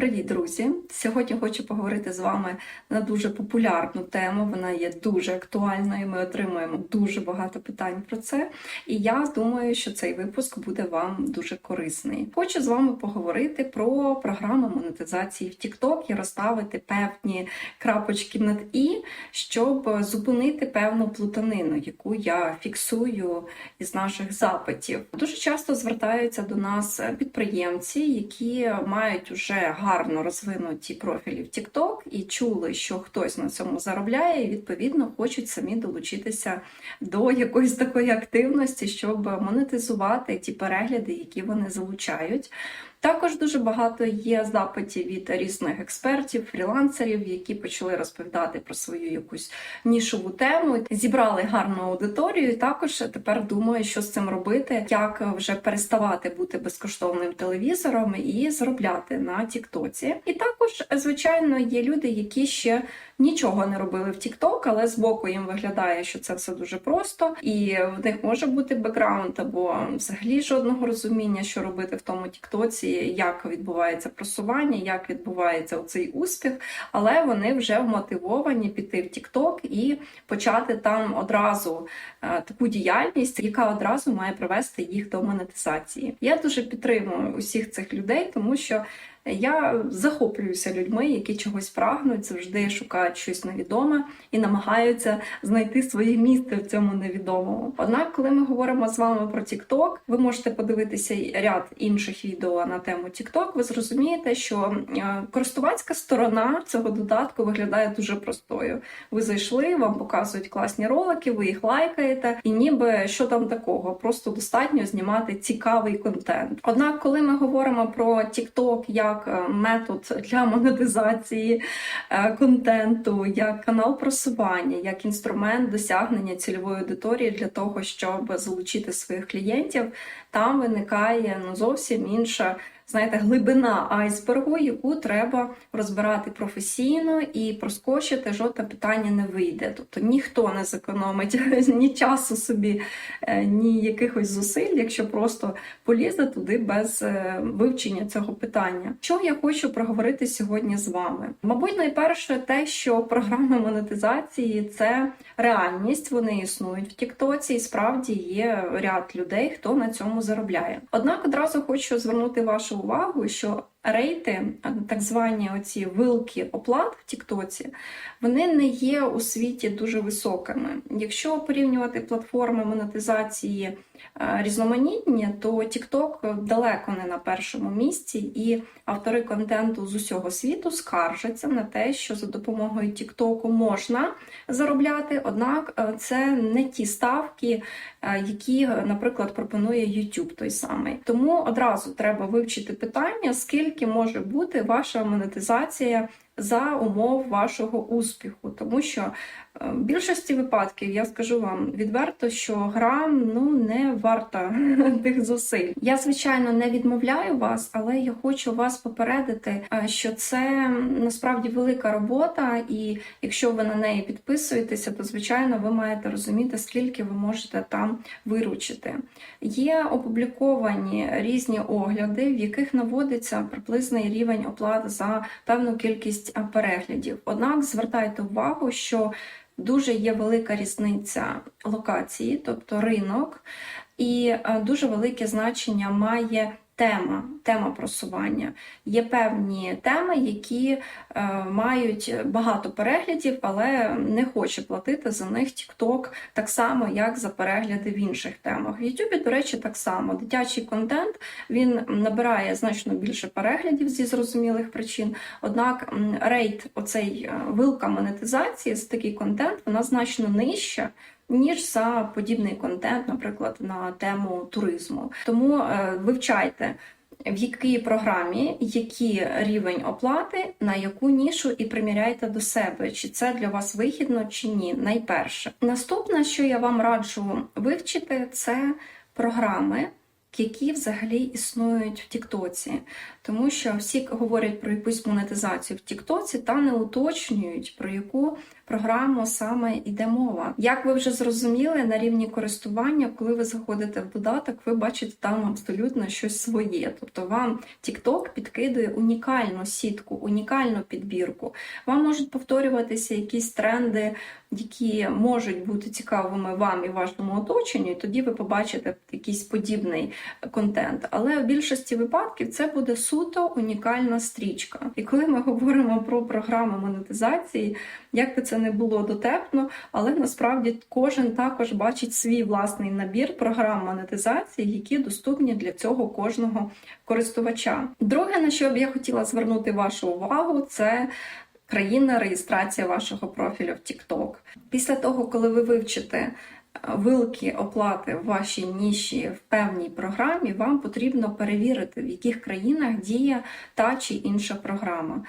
Привіт, друзі! Сьогодні хочу поговорити з вами на дуже популярну тему. Вона є дуже актуальною. Ми отримуємо дуже багато питань про це. І я думаю, що цей випуск буде вам дуже корисний. Хочу з вами поговорити про програму монетизації в TikTok і розставити певні крапочки над і, щоб зупинити певну плутанину, яку я фіксую із наших запитів. Дуже часто звертаються до нас підприємці, які мають уже гарно розвинуті профілі в TikTok і чули, що хтось на цьому заробляє, і відповідно хочуть самі долучитися до якоїсь такої активності, щоб монетизувати ті перегляди, які вони залучають. Також дуже багато є запитів від різних експертів, фрілансерів, які почали розповідати про свою якусь нішову тему, зібрали гарну аудиторію. і Також тепер думаю, що з цим робити, як вже переставати бути безкоштовним телевізором і заробляти на Тіктоці. І також, звичайно, є люди, які ще нічого не робили в TikTok, але збоку їм виглядає, що це все дуже просто, і в них може бути бекграунд або взагалі жодного розуміння, що робити в тому Тіктоці, як відбувається просування, як відбувається цей успіх, але вони вже вмотивовані піти в TikTok і почати там одразу е, таку діяльність, яка одразу має привести їх до монетизації. Я дуже підтримую усіх цих людей, тому що. Я захоплююся людьми, які чогось прагнуть, завжди шукають щось невідоме і намагаються знайти своє місце в цьому невідомому. Однак, коли ми говоримо з вами про TikTok, ви можете подивитися ряд інших відео на тему TikTok, ви зрозумієте, що е, користувацька сторона цього додатку виглядає дуже простою. Ви зайшли, вам показують класні ролики, ви їх лайкаєте, і ніби що там такого, просто достатньо знімати цікавий контент. Однак, коли ми говоримо про TikTok як як метод для монетизації е, контенту, як канал просування, як інструмент досягнення цільової аудиторії для того, щоб залучити своїх клієнтів, там виникає ну зовсім інша знаєте, глибина айсбергу, яку треба розбирати професійно і проскочити жодне питання не вийде. Тобто ніхто не зекономить ні часу собі, е, ні якихось зусиль, якщо просто полізе туди без е, вивчення цього питання. Що я хочу проговорити сьогодні з вами? Мабуть, найперше те, що програми монетизації це реальність, вони існують в Тіктоці, і справді є ряд людей, хто на цьому заробляє. Однак одразу хочу звернути вашу увагу, що рейти, так звані оці вилки оплат в Тіктоці, вони не є у світі дуже високими. Якщо порівнювати платформи монетизації різноманітні, то TikTok далеко не на першому місці, і автори контенту з усього світу скаржаться на те, що за допомогою TikTok можна заробляти, однак е, це не ті ставки, е, які, наприклад, пропонує YouTube той самий. Тому одразу треба вивчити питання, скільки скільки може бути ваша монетизація за умов вашого успіху, тому що в більшості випадків я скажу вам відверто, що гра ну не варта тих зусиль. Я звичайно не відмовляю вас, але я хочу вас попередити, е, що це насправді велика робота, і якщо ви на неї підписуєтеся, то звичайно ви маєте розуміти, скільки ви можете там виручити. Є опубліковані різні огляди, в яких наводиться приблизний рівень оплат за певну кількість переглядів. Однак звертайте увагу, що дуже є велика різниця локації, тобто ринок, і дуже велике значення має тема, тема просування. Є певні теми, які е, мають багато переглядів, але не хоче платити за них TikTok так само, як за перегляди в інших темах. В YouTube, до речі, так само. Дитячий контент він набирає значно більше переглядів зі зрозумілих причин. Однак рейт, оцей е, вилка монетизації за такий контент, вона значно нижча ніж за подібний контент, наприклад, на тему туризму. Тому е, вивчайте. В якій програмі який рівень оплати, на яку нішу і приміряйте до себе, чи це для вас вигідно, чи ні. Найперше. Наступне, що я вам раджу вивчити, це програми, які взагалі існують в Тіктоці, тому що всі говорять про якусь монетизацію в Тіктоці та не уточнюють про яку програму саме йде мова. Як ви вже зрозуміли, на рівні користування, коли ви заходите в додаток, ви бачите там абсолютно щось своє. Тобто вам TikTok підкидує унікальну сітку, унікальну підбірку. Вам можуть повторюватися якісь тренди, які можуть бути цікавими вам і вашому оточенню, і тоді ви побачите якийсь подібний контент. Але в більшості випадків це буде суто унікальна стрічка. І коли ми говоримо про програми монетизації, як би це не було дотепно, але насправді кожен також бачить свій власний набір програм монетизації, які доступні для цього кожного користувача. Друге, на що б я хотіла звернути вашу увагу, це країна реєстрація вашого профілю в TikTok. Після того, коли ви вивчите е, вилки оплати в вашій ніші в певній програмі, вам потрібно перевірити, в яких країнах діє та чи інша програма.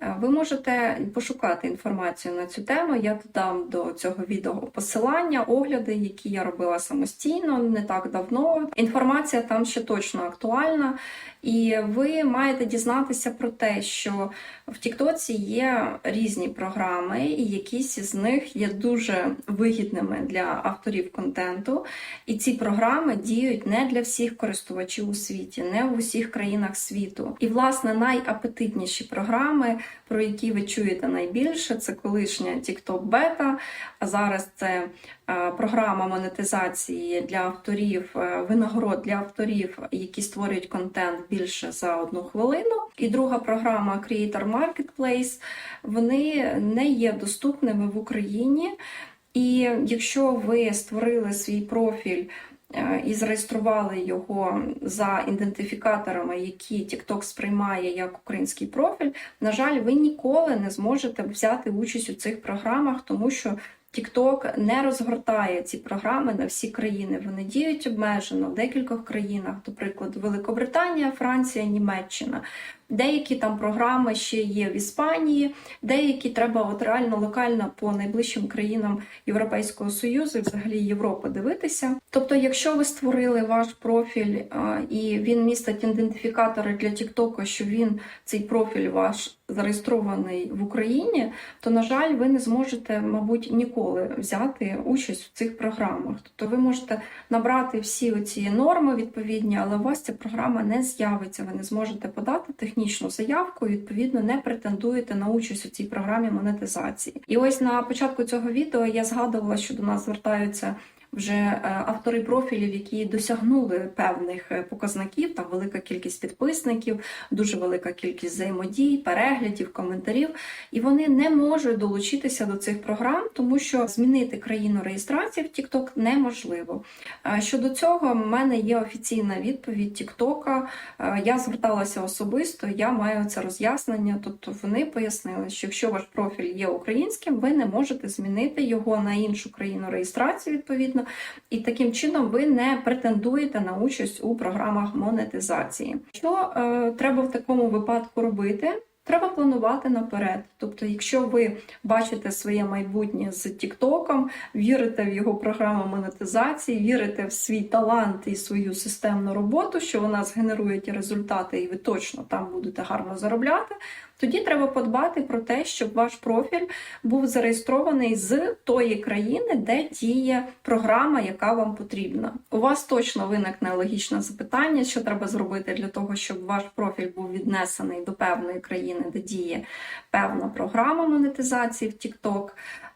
Е, Ви можете пошукати інформацію на цю тему. Я додам до цього відео посилання, огляди, які я робила самостійно не так давно. Інформація там ще точно актуальна, і ви маєте дізнатися про те, що в Тіктоці є різні програми, і якісь із них є дуже вигідними для авторів контенту. І ці програми діють не для всіх користувачів у світі, не в усіх країнах світу. І, власне, найапетитніші програми, про які ви чуєте найбільше, це колишня TikTok Beta, а зараз це е, програма монетизації для авторів, е, винагород для авторів, які створюють контент більше за одну хвилину. І друга програма Creator Marketplace, вони не є доступними в Україні. І якщо ви створили свій профіль е, і зареєстрували його за ідентифікаторами, які TikTok сприймає як український профіль, на жаль, ви ніколи не зможете взяти участь у цих програмах, тому що TikTok не розгортає ці програми на всі країни. Вони діють обмежено в декількох країнах, до прикладу, Великобританія, Франція, Німеччина. Деякі там програми ще є в Іспанії, деякі треба от реально локально по найближчим країнам Європейського Союзу взагалі Європи дивитися. Тобто, якщо ви створили ваш профіль і він містить ідентифікатори для Тіктоку, що він цей профіль ваш зареєстрований в Україні, то на жаль, ви не зможете, мабуть, ніколи взяти участь в цих програмах. Тобто, ви можете набрати всі оці норми відповідні, але у вас ця програма не з'явиться. Ви не зможете подати технічну заявку і відповідно не претендуєте на участь у цій програмі монетизації. І ось на початку цього відео я згадувала, що до нас звертаються. Вже е, автори профілів, які досягнули певних е, показників, там велика кількість підписників, дуже велика кількість взаємодій, переглядів, коментарів, і вони не можуть долучитися до цих програм, тому що змінити країну реєстрації в TikTok неможливо. Е, Щодо цього, в мене є офіційна відповідь TikTok. Я зверталася особисто, я маю це роз'яснення. Тобто вони пояснили, що якщо ваш профіль є українським, ви не можете змінити його на іншу країну реєстрації відповідно і таким чином ви не претендуєте на участь у програмах монетизації. Що е, треба в такому випадку робити? Треба планувати наперед. Тобто, якщо ви бачите своє майбутнє з Тіктоком, вірите в його програму монетизації, вірите в свій талант і свою системну роботу, що вона згенерує ті результати, і ви точно там будете гарно заробляти. Тоді треба подбати про те, щоб ваш профіль був зареєстрований з тої країни, де діє програма, яка вам потрібна. У вас точно виникне логічне запитання, що треба зробити для того, щоб ваш профіль був віднесений до певної країни, де діє певна програма монетизації в TikTok.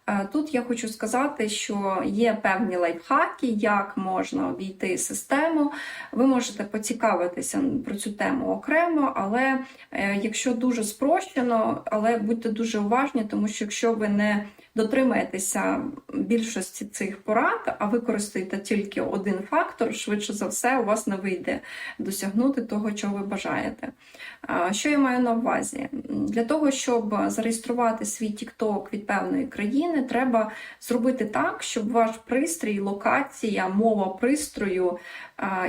Е, Тут я хочу сказати, що є певні лайфхаки, як можна обійти систему. Ви можете поцікавитися про цю тему окремо, але е, якщо дуже спрощено, але будьте дуже уважні, тому що якщо ви не дотримаєтеся більшості цих порад, а використаєте тільки один фактор, швидше за все, у вас не вийде досягнути того, чого ви бажаєте. Що я маю на увазі? Для того, щоб зареєструвати свій TikTok від певної країни, треба зробити так, щоб ваш пристрій, локація, мова пристрою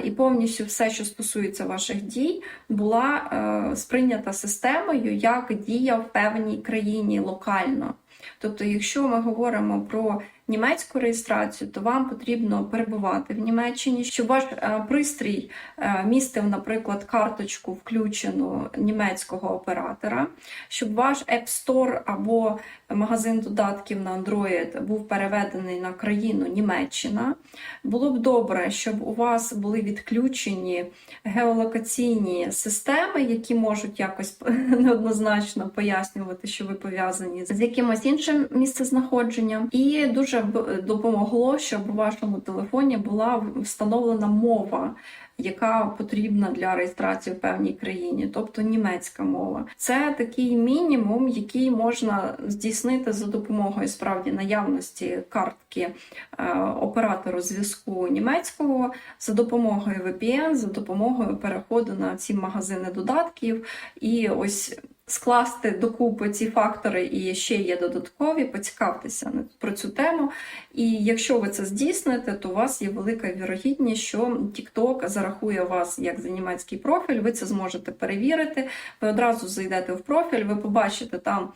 і повністю все, що стосується ваших дій, була е, сприйнята системою як дія в певній країні локально. Тобто, якщо ми говоримо про німецьку реєстрацію, то вам потрібно перебувати в Німеччині, щоб ваш е, пристрій е, містив, наприклад, карточку включену німецького оператора, щоб ваш App Store або магазин додатків на Android був переведений на країну Німеччина. Було б добре, щоб у вас були відключені геолокаційні системи, які можуть якось неоднозначно пояснювати, що ви пов'язані з якимось іншим місцезнаходженням. І дуже б допомогло, щоб у вашому телефоні була встановлена мова. Яка потрібна для реєстрації в певній країні, тобто німецька мова, це такий мінімум, який можна здійснити за допомогою справді наявності картки е, оператору зв'язку німецького, за допомогою VPN, за допомогою переходу на ці магазини додатків і ось. Скласти докупи ці фактори і ще є додаткові, поцікавтеся про цю тему. І якщо ви це здійсните, то у вас є велика вірогідність, що TikTok зарахує вас як за німецький профіль. Ви це зможете перевірити. Ви одразу зайдете в профіль, ви побачите там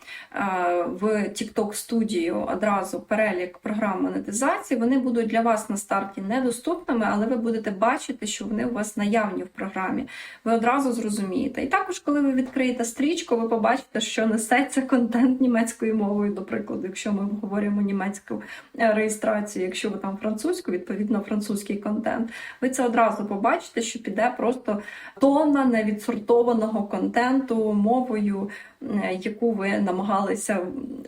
в TikTok студію одразу перелік програм монетизації. Вони будуть для вас на старті недоступними, але ви будете бачити, що вони у вас наявні в програмі. Ви одразу зрозумієте. І також, коли ви відкриєте стрічку, ви побачите, що несеться контент німецькою мовою, до якщо ми говоримо німецьку реєстрацію, якщо ви там французьку, відповідно французький контент, ви це одразу побачите, що піде просто тонна невідсортованого контенту мовою, яку ви намагалися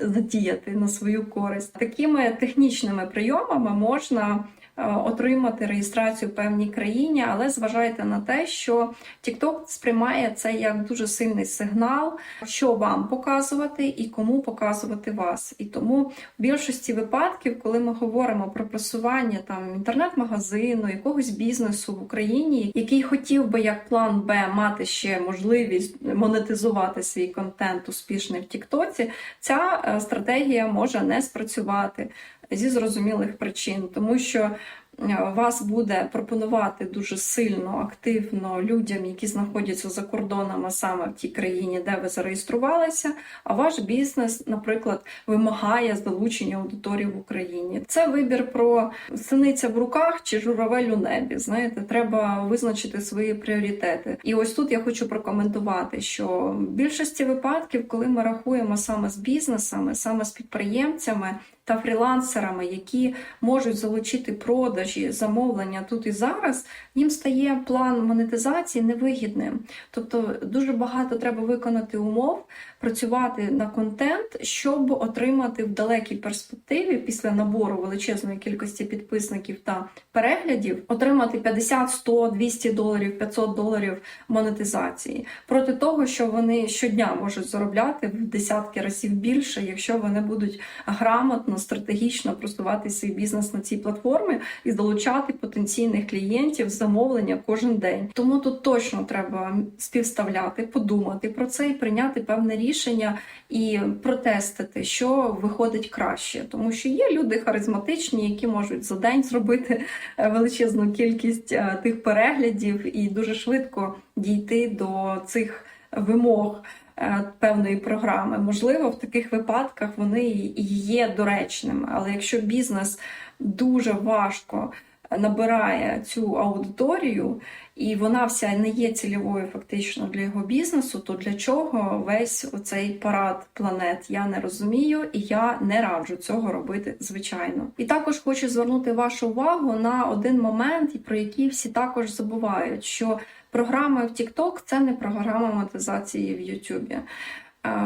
задіяти на свою користь. Такими технічними прийомами можна. Отримати реєстрацію в певній країні, але зважайте на те, що TikTok сприймає це як дуже сильний сигнал, що вам показувати і кому показувати вас. І тому в більшості випадків, коли ми говоримо про просування там інтернет-магазину, якогось бізнесу в Україні, який хотів би як план Б мати ще можливість монетизувати свій контент успішний в Тіктоці, ця е, стратегія може не спрацювати зі зрозумілих причин, тому що Е, вас буде пропонувати дуже сильно, активно людям, які знаходяться за кордонами саме в тій країні, де ви зареєструвалися. А ваш бізнес, наприклад, вимагає залучення аудиторії в Україні. Це вибір про синиця в руках чи журавель у небі. Знаєте, треба визначити свої пріоритети. І ось тут я хочу прокоментувати, що в більшості випадків, коли ми рахуємо саме з бізнесами, саме з підприємцями та фрілансерами, які можуть залучити продажі, замовлення тут і зараз, їм стає план монетизації невигідним. Тобто дуже багато треба виконати умов, працювати на контент, щоб отримати в далекій перспективі після набору величезної кількості підписників та переглядів, отримати 50, 100, 200 доларів, 500 доларів монетизації проти того, що вони щодня можуть заробляти в десятки разів більше, якщо вони будуть грамотно, стратегічно просувати свій бізнес на цій платформі і залучати потенційних клієнтів замовлення кожен день. Тому тут точно треба співставляти, подумати про це і прийняти певне рішення і протестити, що виходить краще, тому що є люди харизматичні, які можуть за день зробити е, величезну кількість е, тих переглядів і дуже швидко дійти до цих вимог. Е, певної програми, можливо, в таких випадках вони є доречними. Але якщо бізнес дуже важко набирає цю аудиторію, і вона вся не є цільовою фактично для його бізнесу, то для чого весь оцей парад планет я не розумію і я не раджу цього робити звичайно. І також хочу звернути вашу увагу на один момент, про який всі також забувають, що програми в TikTok – це не програма монетизації в YouTube.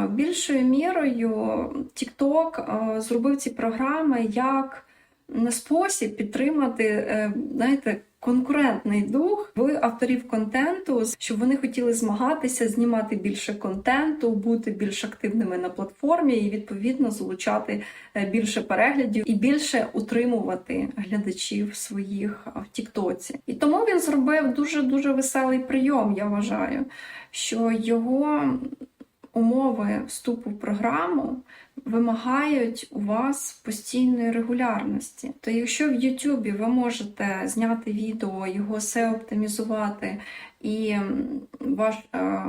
Більшою мірою TikTok зробив ці програми як спосіб підтримати, е, знаєте, конкурентний дух в авторів контенту, щоб вони хотіли змагатися, знімати більше контенту, бути більш активними на платформі і відповідно залучати е, більше переглядів і більше утримувати глядачів своїх в Тіктоці. І тому він зробив дуже дуже веселий прийом. Я вважаю, що його умови вступу в програму вимагають у вас постійної регулярності. То якщо в Ютубі ви можете зняти відео, його все оптимізувати і ваш е,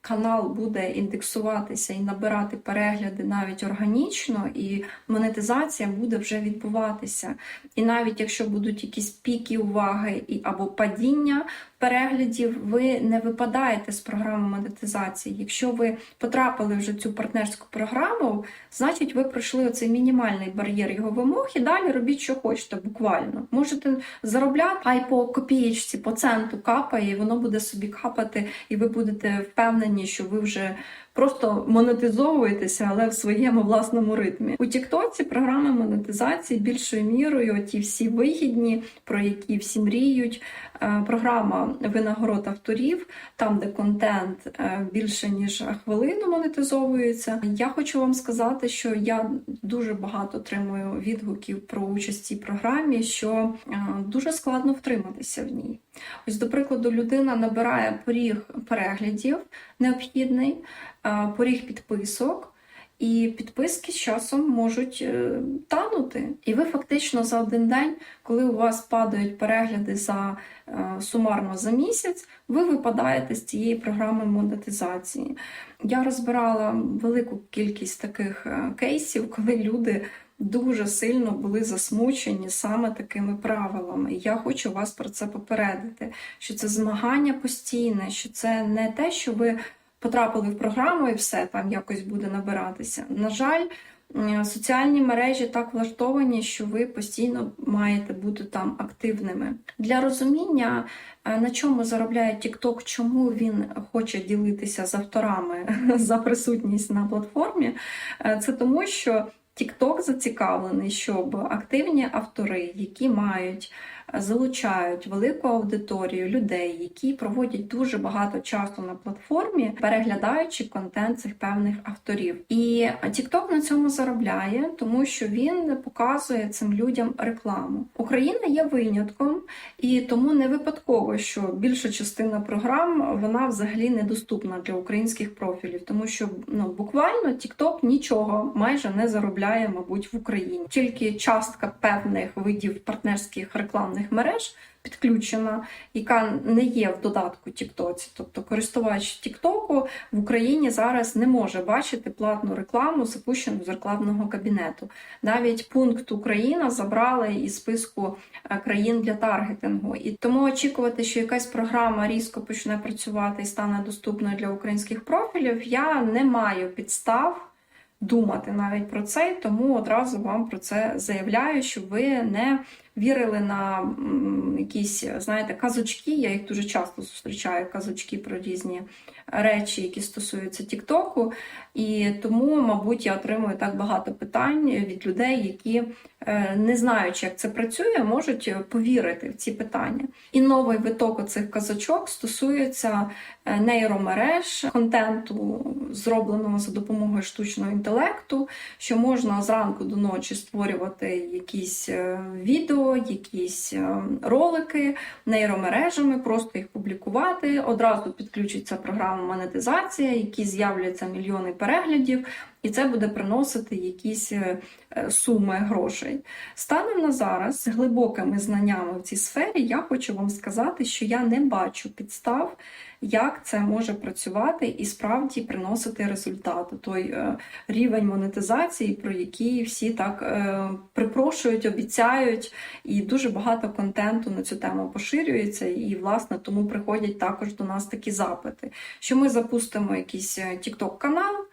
канал буде індексуватися і набирати перегляди навіть органічно, і монетизація буде вже відбуватися. І навіть якщо будуть якісь піки уваги і або падіння переглядів, ви не випадаєте з програми монетизації. Якщо ви потрапили вже цю партнерську програму, значить ви пройшли оцей мінімальний бар'єр його вимог і далі робіть, що хочете, буквально. Можете заробляти, а й по копієчці, по центу капає, і воно буде собі капати, і ви будете впевнені, що ви вже просто монетизовуєтеся, але в своєму власному ритмі. У Тіктоці програми монетизації більшою мірою, ті всі вигідні, про які всі мріють. Е, Програма винагород авторів, там, де контент е, більше ніж хвилину монетизовується. Я хочу вам сказати, що я дуже багато отримую відгуків про участь в цій програмі, що е, дуже складно втриматися в ній. Ось, до прикладу, людина набирає поріг переглядів необхідний, поріг підписок. І підписки з часом можуть е, танути. І ви фактично за один день, коли у вас падають перегляди за е, сумарно за місяць, ви випадаєте з цієї програми монетизації. Я розбирала велику кількість таких е, кейсів, коли люди дуже сильно були засмучені саме такими правилами. Я хочу вас про це попередити, що це змагання постійне, що це не те, що ви потрапили в програму і все там якось буде набиратися. На жаль, соціальні мережі так влаштовані, що ви постійно маєте бути там активними. Для розуміння, е, на чому заробляє TikTok, чому він хоче ділитися з авторами за присутність на платформі, е, це тому, що TikTok зацікавлений, щоб активні автори, які мають залучають велику аудиторію людей, які проводять дуже багато часу на платформі, переглядаючи контент цих певних авторів. І TikTok на цьому заробляє, тому що він показує цим людям рекламу. Україна є винятком, і тому не випадково, що більша частина програм вона взагалі недоступна для українських профілів, тому що ну буквально TikTok нічого майже не заробляє, мабуть, в Україні. Тільки частка певних видів партнерських рекламних мереж підключена, яка не є в додатку TikTok. Тобто користувач TikTok в Україні зараз не може бачити платну рекламу, запущену з рекламного кабінету. Навіть пункт Україна забрали із списку е, країн для таргетингу. І тому очікувати, що якась програма різко почне працювати і стане доступною для українських профілів, я не маю підстав. Думати навіть про це, тому одразу вам про це заявляю, щоб ви не вірили на якісь, знаєте, казочки. Я їх дуже часто зустрічаю, казочки про різні речі, які стосуються Тіктоку. І тому, мабуть, я отримую так багато питань від людей, які, е, не знаючи, як це працює, можуть повірити в ці питання. І новий виток цих казочок стосується е, нейромереж, контенту, зробленого за допомогою штучного інтелекту, що можна зранку до ночі створювати якісь е, якісь е, ролики нейромережами, просто їх публікувати. Одразу підключиться програма монетизація, які з'являться мільйони переглядів, і це буде приносити якісь е, е, суми грошей. Станом на зараз, з глибокими знаннями в цій сфері, я хочу вам сказати, що я не бачу підстав, як це може працювати і справді приносити результати. Той е, рівень монетизації, про який всі так припрошують, обіцяють, і дуже багато контенту на цю тему поширюється, і власне тому приходять також до нас такі запити, що ми запустимо якийсь TikTok канал.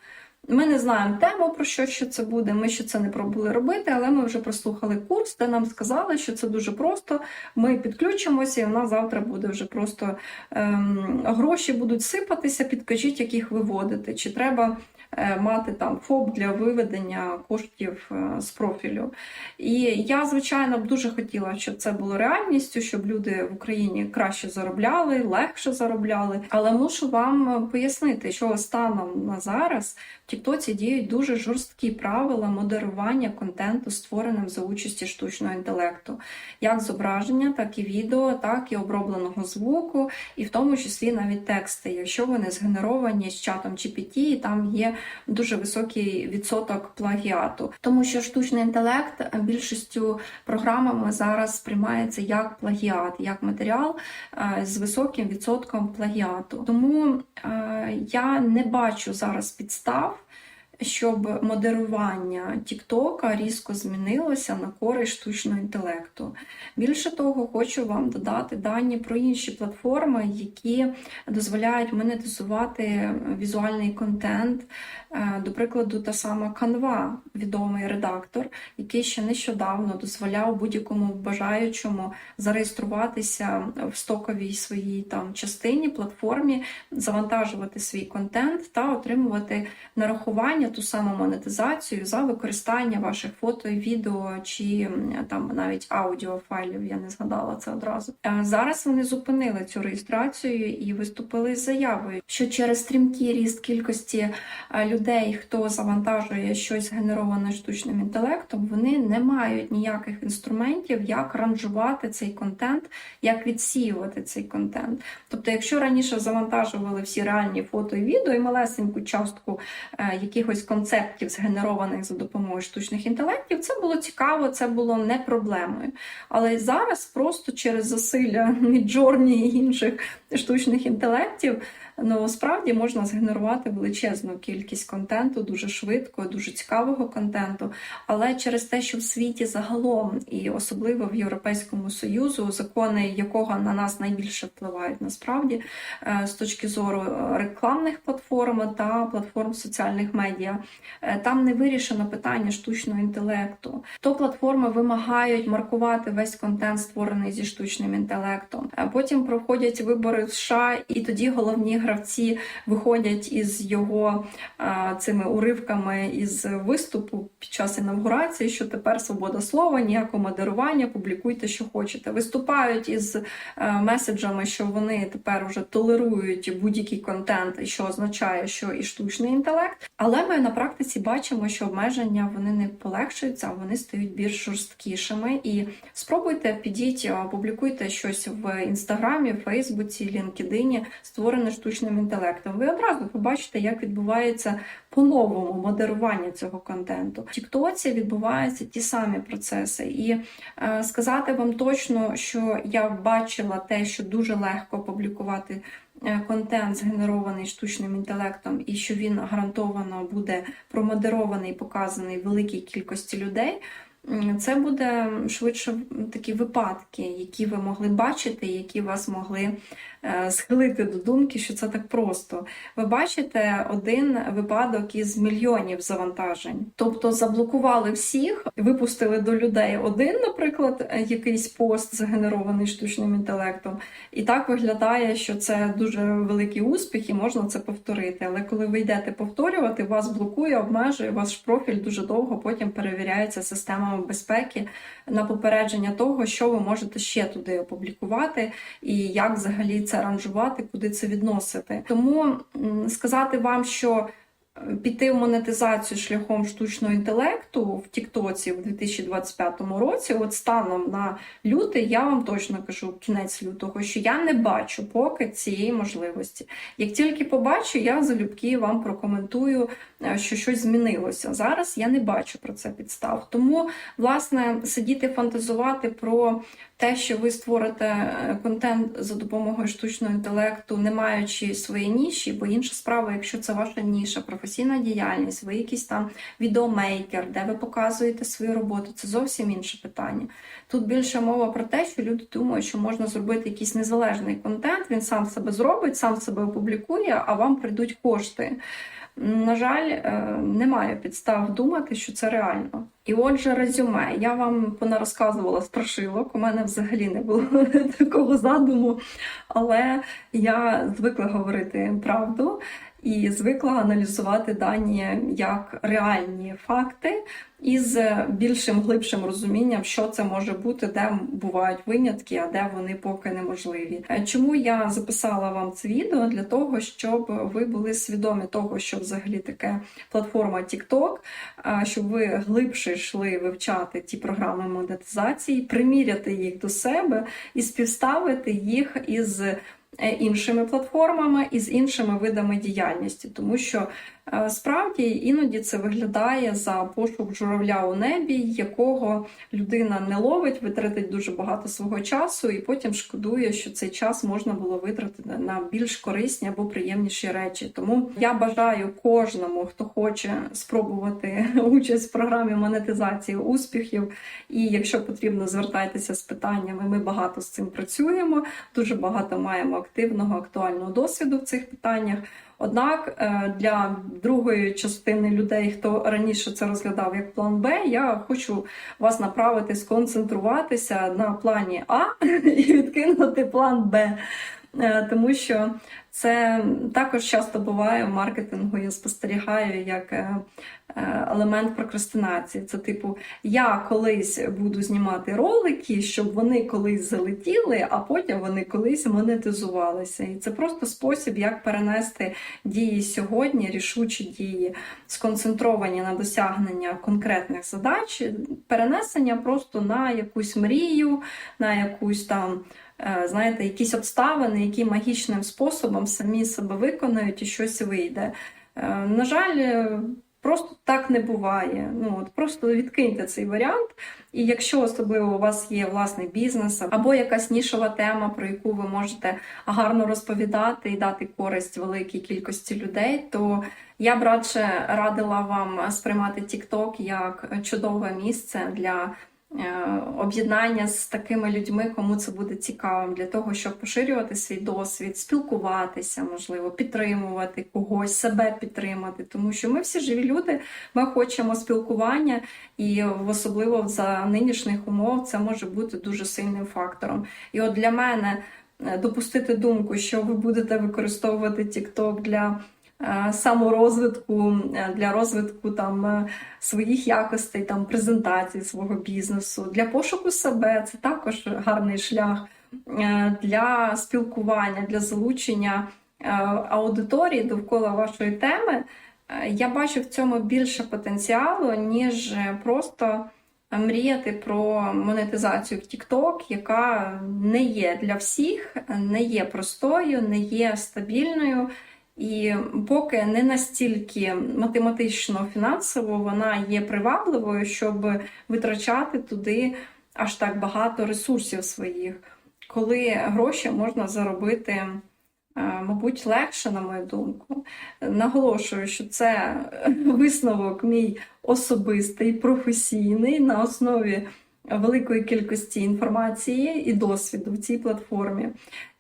Ми не знаємо тему, про що, що це буде. Ми ще це не пробували робити, але ми вже прослухали курс, де нам сказали, що це дуже просто. Ми підключимося, і у нас завтра буде вже просто ем, гроші будуть сипатися. Підкажіть, як їх виводити. Чи треба е, мати там ФОП для виведення коштів е, з профілю? І я, звичайно, б дуже хотіла, щоб це було реальністю, щоб люди в Україні краще заробляли, легше заробляли. Але мушу вам пояснити, що станом на зараз. Тіктоці діють дуже жорсткі правила модерування контенту, створеним за участі штучного інтелекту, як зображення, так і відео, так і обробленого звуку, і в тому числі навіть тексти, якщо вони згенеровані з чатом GPT, і там є дуже високий відсоток плагіату, тому що штучний інтелект більшістю програмами зараз сприймається як плагіат, як матеріал е, з високим відсотком плагіату. Тому е, я не бачу зараз підстав. Щоб модерування Тіктока різко змінилося на користь штучного інтелекту. Більше того, хочу вам додати дані про інші платформи, які дозволяють монетизувати візуальний контент. Е, До прикладу, та сама Canva, відомий редактор, який ще нещодавно дозволяв будь-якому бажаючому зареєструватися в стоковій своїй там частині платформі, завантажувати свій контент та отримувати нарахування ту саму монетизацію за використання ваших фото відео чи там навіть аудіофайлів. Я не згадала це одразу. Е, Зараз вони зупинили цю реєстрацію і виступили з заявою, що через стрімкий ріст кількості е, людей, хто завантажує щось генероване штучним інтелектом, вони не мають ніяких інструментів, як ранжувати цей контент, як відсіювати цей контент. Тобто, якщо раніше завантажували всі реальні фото і відео і малесеньку частку е, якихось концептів, згенерованих за допомогою штучних інтелектів, це було цікаво, це було не проблемою. Але зараз просто через засилля Міджорні і інших штучних інтелектів. Ну, справді можна згенерувати величезну кількість контенту дуже швидко, дуже цікавого контенту. Але через те, що в світі загалом, і особливо в Європейському Союзу, закони якого на нас найбільше впливають насправді е, з точки зору е, рекламних платформ та платформ соціальних медіа, е, там не вирішено питання штучного інтелекту. То платформи вимагають маркувати весь контент, створений зі штучним інтелектом. Потім проходять вибори в США, і тоді головні гравці виходять із його цими уривками із виступу під час інавгурації, що тепер свобода слова, ніякого модерування, публікуйте, що хочете. Виступають із е, меседжами, що вони тепер уже толерують будь-який контент, що означає, що і штучний інтелект. Але ми на практиці бачимо, що обмеження вони не полегшуються, а вони стають більш жорсткішими. І спробуйте підіть, опублікуйте щось в інстаграмі, Фейсбуці, LinkedIn, створене штучним інтелектом. Ви одразу побачите, як відбувається по-новому модерування цього контенту. В Тіктоці відбуваються ті самі процеси, і е, сказати вам точно, що я бачила те, що дуже легко публікувати. е, Контент згенерований штучним інтелектом, і що він гарантовано буде промодерований, і показаний великій кількості людей. Це буде швидше такі випадки, які ви могли бачити, які вас могли схилити до думки, що це так просто. Ви бачите один випадок із мільйонів завантажень. Тобто заблокували всіх, випустили до людей один, наприклад, е, якийсь пост згенерований штучним інтелектом. І так виглядає, що це дуже великий успіх і можна це повторити. Але коли ви йдете повторювати, вас блокує, обмежує, ваш профіль дуже довго потім перевіряється системами безпеки на попередження того, що ви можете ще туди опублікувати, і як взагалі це ранжувати, куди це відносити. Тому сказати вам, що е, піти в монетизацію шляхом штучного інтелекту в Тіктоці в 2025 році, от станом на лютий, я вам точно кажу, кінець лютого, що я не бачу поки цієї можливості. Як тільки побачу, я залюбки вам прокоментую, е, що щось змінилося. Зараз я не бачу про це підстав. Тому, власне, сидіти фантазувати про те, що ви створите е, контент за допомогою штучного інтелекту, не маючи своєї ніші, бо інша справа, якщо це ваша ніша, професійна діяльність, ви якийсь там відеомейкер, де ви показуєте свою роботу, це зовсім інше питання. Тут більше мова про те, що люди думають, що можна зробити якийсь незалежний контент, він сам себе зробить, сам себе опублікує, а вам прийдуть кошти. На жаль, е, немає підстав думати, що це реально. І отже, резюме. Я вам понарозказувала страшилок. У мене взагалі не було такого задуму, але я звикла говорити правду і звикла аналізувати дані як реальні факти із більшим глибшим розумінням, що це може бути, де бувають винятки, а де вони поки неможливі. Е, Чому я записала вам це відео? Для того, щоб ви були свідомі того, що взагалі таке платформа TikTok, щоб ви глибше йшли вивчати ті програми монетизації, приміряти їх до себе і співставити їх із іншими платформами і з іншими видами діяльності, тому що Е, Справді іноді це виглядає за пошук журавля у небі, якого людина не ловить, витратить дуже багато свого часу, і потім шкодує, що цей час можна було витратити на більш корисні або приємніші речі. Тому я бажаю кожному, хто хоче спробувати участь в програмі монетизації успіхів. І якщо потрібно, звертайтеся з питаннями. Ми багато з цим працюємо. Дуже багато маємо активного актуального досвіду в цих питаннях. Однак е, для другої частини людей, хто раніше це розглядав як план Б, я хочу вас направити сконцентруватися на плані А і відкинути план Б. Е, Тому що це також часто буває в маркетингу. Я спостерігаю як е, е, елемент прокрастинації. Це типу, я колись буду знімати ролики, щоб вони колись залетіли, а потім вони колись монетизувалися. І це просто спосіб, як перенести дії сьогодні, рішучі дії, сконцентровані на досягнення конкретних задач, перенесення просто на якусь мрію, на якусь там. Е, Знаєте, якісь обставини, які магічним способом самі себе виконають і щось вийде. Е, На жаль, е, просто так не буває. Ну от просто відкиньте цей варіант. І якщо особливо у вас є власний бізнес або якась нішова тема, про яку ви можете гарно розповідати і дати користь великій кількості людей, то я б радше радила вам сприймати TikTok як чудове місце для об'єднання з такими людьми, кому це буде цікавим, для того, щоб поширювати свій досвід, спілкуватися, можливо, підтримувати когось, себе підтримати. Тому що ми всі живі люди, ми хочемо спілкування, і особливо за нинішніх умов це може бути дуже сильним фактором. І от для мене е, допустити думку, що ви будете використовувати TikTok для е, саморозвитку, е, для розвитку там е, своїх якостей, там презентації свого бізнесу, для пошуку себе це також гарний шлях е, для спілкування, для залучення е, аудиторії довкола вашої теми. Е, Я бачу в цьому більше потенціалу, ніж просто мріяти про монетизацію в TikTok, яка не є для всіх, не є простою, не є стабільною. І поки не настільки математично фінансово вона є привабливою, щоб витрачати туди аж так багато ресурсів своїх, коли гроші можна заробити, е, мабуть, легше, на мою думку. Наголошую, що це висновок мій особистий, професійний на основі великої кількості інформації і досвіду в цій платформі.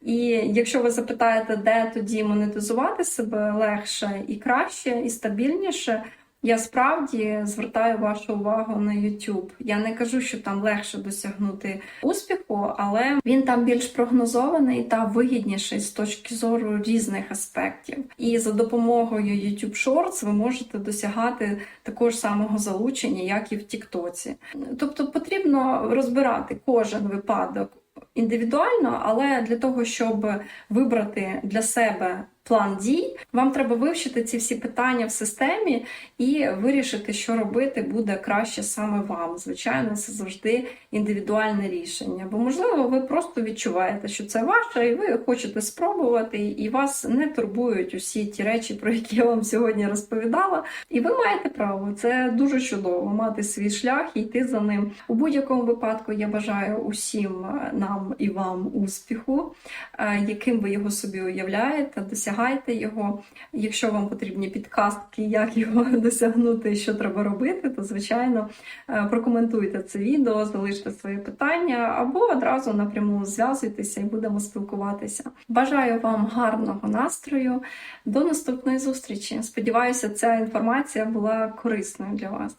І якщо ви запитаєте, де тоді монетизувати себе легше і краще, і стабільніше, я справді звертаю вашу увагу на YouTube. Я не кажу, що там легше досягнути успіху, але він там більш прогнозований та вигідніший з точки зору різних аспектів. І за допомогою YouTube Shorts ви можете досягати такого ж самого залучення, як і в TikTok. Тобто потрібно розбирати кожен випадок індивідуально, але для того, щоб вибрати для себе план дій, вам треба вивчити ці всі питання в системі і вирішити, що робити буде краще саме вам. Звичайно, це завжди індивідуальне рішення. Бо, можливо, ви просто відчуваєте, що це ваше, і ви хочете спробувати, і вас не турбують усі ті речі, про які я вам сьогодні розповідала. І ви маєте право. Це дуже чудово мати свій шлях і йти за ним. У будь-якому випадку я бажаю усім нам і вам успіху, е, яким ви його собі уявляєте, досягайте його. Якщо вам потрібні підказки, як його досягнути що треба робити, то звичайно е, прокоментуйте це відео, залиште свої питання або одразу напряму зв'язуйтеся і будемо спілкуватися. Бажаю вам гарного настрою. До наступної зустрічі. Сподіваюся, ця інформація була корисною для вас.